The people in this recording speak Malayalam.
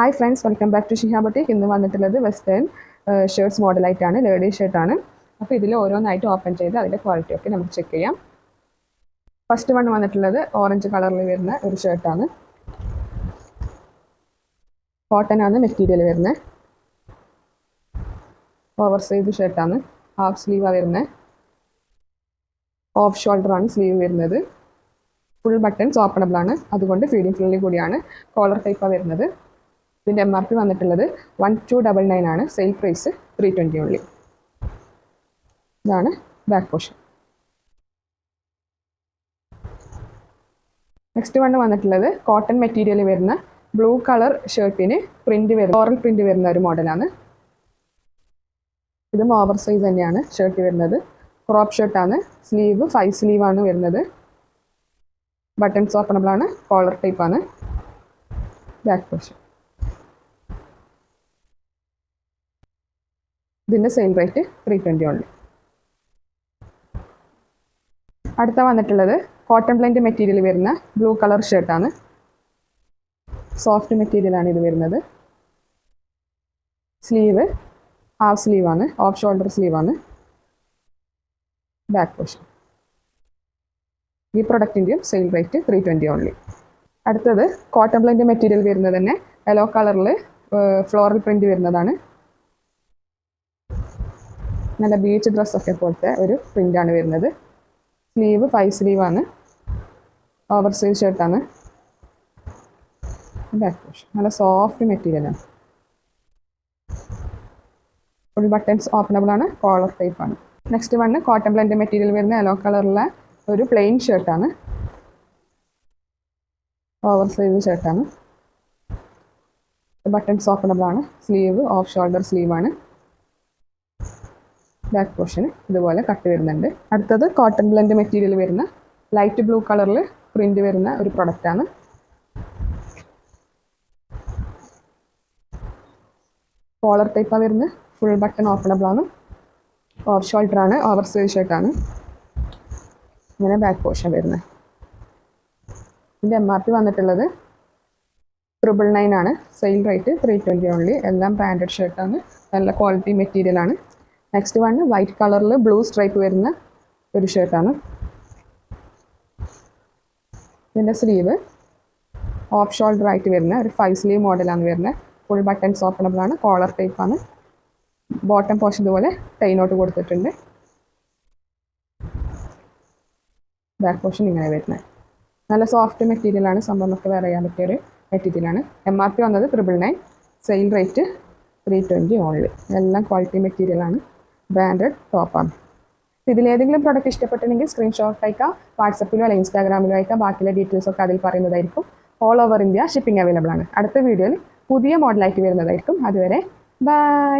Hi friends welcome back to Shiha ഇന്ന് വന്നിട്ടുള്ളത് വെസ്റ്റേൺ ഷർട്ട്സ് മോഡലായിട്ടാണ് ലേഡി ഷർട്ടാണ് അപ്പോൾ ഇതിൽ ഓരോന്നായിട്ട് ഓപ്പൺ ചെയ്ത് അതിന്റെ ക്വാളിറ്റി ഒക്കെ നമുക്ക് ചെക്ക് ചെയ്യാം. ഫസ്റ്റ് വൺ വന്നിട്ടുള്ളത് ഓറഞ്ച് കളറിൽ വരുന്ന ഒരു ഷർട്ടാണ് ആണ്. മെറ്റീരിയൽ വരുന്നത്. ഓവർ സൈസ് ഷർട്ടാണ് ഹാഫ് സ്ലീവാണ് വരുന്നത്. ഓഫ് ഷോൾഡർ ആണ് സ്ലീവ് വരുന്നത്. ഫുൾ ബട്ടൺസ് ഓപ്പണബിൾ ആണ്. അതുകൊണ്ട് ഫീഡിംഗ് ഫ്രില്ലിൽ കൂടിയാണ്. കോളർ ടൈപ്പാണ് വരുന്നത്. ഇതിന്റെ എം ആർ പി വന്നിട്ടുള്ളത് വൺ ടു ഡബിൾ നയൻ ആണ്. Sale price three twenty only ഇതാണ് ബാക്ക് പോർഷൻ നെക്സ്റ്റ് വണ് വന്നിട്ടുള്ളത് കോട്ടൺ മെറ്റീരിയൽ വരുന്ന ബ്ലൂ കളർ ഷർട്ടിന് പ്രിന്റ് വരുന്ന ഓറൽ പ്രിന്റ് വരുന്ന ഒരു മോഡലാണ് ഇതും ഓവർ സൈസ് തന്നെയാണ് ഷർട്ട് വരുന്നത്. ക്രോപ്പ് ഷർട്ടാണ് സ്ലീവ് ഫൈവ് സ്ലീവ് ആണ് വരുന്നത്. ബട്ടൺസ് ഓപ്പണബിൾ ആണ്. കോളർ ടൈപ്പാണ് ബാക്ക് പോർഷൻ ഇതിന്റെ sale rate three twenty only അടുത്ത വന്നിട്ടുള്ളത് കോട്ടൺ ബ്ലെൻഡ് മെറ്റീരിയൽ വരുന്ന ബ്ലൂ കളർ ഷർട്ടാണ് സോഫ്റ്റ് മെറ്റീരിയലാണ് ഇത് വരുന്നത്. സ്ലീവ് ഹാഫ് സ്ലീവാണ് ഓഫ് ഷോൾഡർ സ്ലീവാണ് ബാക്ക് പോർഷൻ ഈ പ്രൊഡക്റ്റിന്റെയും sale rate three twenty only അടുത്തത് കോട്ടൺ ബ്ലെൻഡ് മെറ്റീരിയൽ വരുന്നത് തന്നെ യെല്ലോ കളറിൽ ഫ്ലോറൽ പ്രിന്റ് വരുന്നതാണ്. നല്ല ബീച്ച് ഡ്രസ്സൊക്കെ പോലത്തെ ഒരു പ്രിന്റാണ് വരുന്നത്. സ്ലീവ് ഫൈവ് സ്ലീവാണ് ഓവർ സൈസ് ഷർട്ടാണ് നല്ല സോഫ്റ്റ് മെറ്റീരിയലാണ് ഫുൾ ബട്ടൺസ് ഓപ്പണബിൾ ആണ് കോളർ ടൈപ്പ് ആണ്. Next one cotton blend material വരുന്ന യെല്ലോ കളറിലെ ഒരു പ്ലെയിൻ ഷർട്ടാണ് ഓവർ സൈസ് ഷർട്ടാണ് ബട്ടൺസ് ഓപ്പണബിൾ ആണ് സ്ലീവ് ഓഫ് ഷോൾഡർ സ്ലീവാണ് ബാക്ക് പോർഷൻ ഇതുപോലെ കട്ട് വരുന്നുണ്ട്. അടുത്തത് കോട്ടൺ ബ്ലെൻഡ് മെറ്റീരിയൽ വരുന്ന ലൈറ്റ് ബ്ലൂ കളറിൽ പ്രിന്റ് വരുന്ന ഒരു പ്രൊഡക്റ്റാണ് കോളർ ടൈപ്പാണ് വരുന്നത് ഫുൾ ബട്ടൺ ഓഫ് ഷോൾഡർ ആണ്. ഓവർ സൈസ് ഷർട്ടാണ് ഇങ്ങനെ ബാക്ക് പോർഷൻ വരുന്നത് ഇതിന്റെ എം ആർ പി വന്നിട്ടുള്ളത് ട്രിപ്പിൾ നയൻ ആണ്. Sale rate three twenty only എല്ലാം ബ്രാൻഡഡ് ഷർട്ടാണ് നല്ല ക്വാളിറ്റി മെറ്റീരിയൽ ആണ്. നെക്സ്റ്റ് വൺ വൈറ്റ് കളറിൽ ബ്ലൂ സ്ട്രൈപ്പ് വരുന്ന ഒരു ഷർട്ടാണ് ഇതിന്റെ സ്ലീവ് ഓഫ് ഷോൾഡർ ആയിട്ട് വരുന്ന ഒരു ഫൈവ് സ്ലീവ് മോഡലാണ് വരുന്നത്. ഫുൾ ബട്ടൺസ് ഓപ്പണബിൾ ആണ് കോളർ ടൈപ്പ് ആണ്. ബോട്ടം പോർഷൻ ഇതുപോലെ ടൈനോട്ട് കൊടുത്തിട്ടുണ്ട്. ബാക്ക് പോർഷൻ ഇങ്ങനെ വരുന്നത്. നല്ല സോഫ്റ്റ് മെറ്റീരിയലാണ് സംഭവമൊക്കെ വേറെ ചെയ്യാൻ പറ്റിയ ഒരു മെറ്റീരിയലാണ് എം ആർ പി വന്നത് triple nine sale rate three twenty only എല്ലാം ക്വാളിറ്റി മെറ്റീരിയലാണ് ബ്രാൻഡഡ് ടോപ്പാണ് ഇതിലേതെങ്കിലും പ്രോഡക്റ്റ് ഇഷ്ടപ്പെട്ടിട്ടുണ്ടെങ്കിൽ സ്ക്രീൻഷോട്ട് അയക്കാം വാട്സപ്പിലോ അല്ലെങ്കിൽ ഇൻസ്റ്റാഗ്രാമിലോ അയക്കാം ബാക്കിയുള്ള ഡീറ്റെയിൽസ് ഒക്കെ അതിൽ പറയുന്നതായിരിക്കും. All over India shipping available ആണ്. അടുത്ത വീഡിയോയിൽ പുതിയ മോഡലായിട്ട് വരുന്നതായിരിക്കും. അതുവരെ ബൈ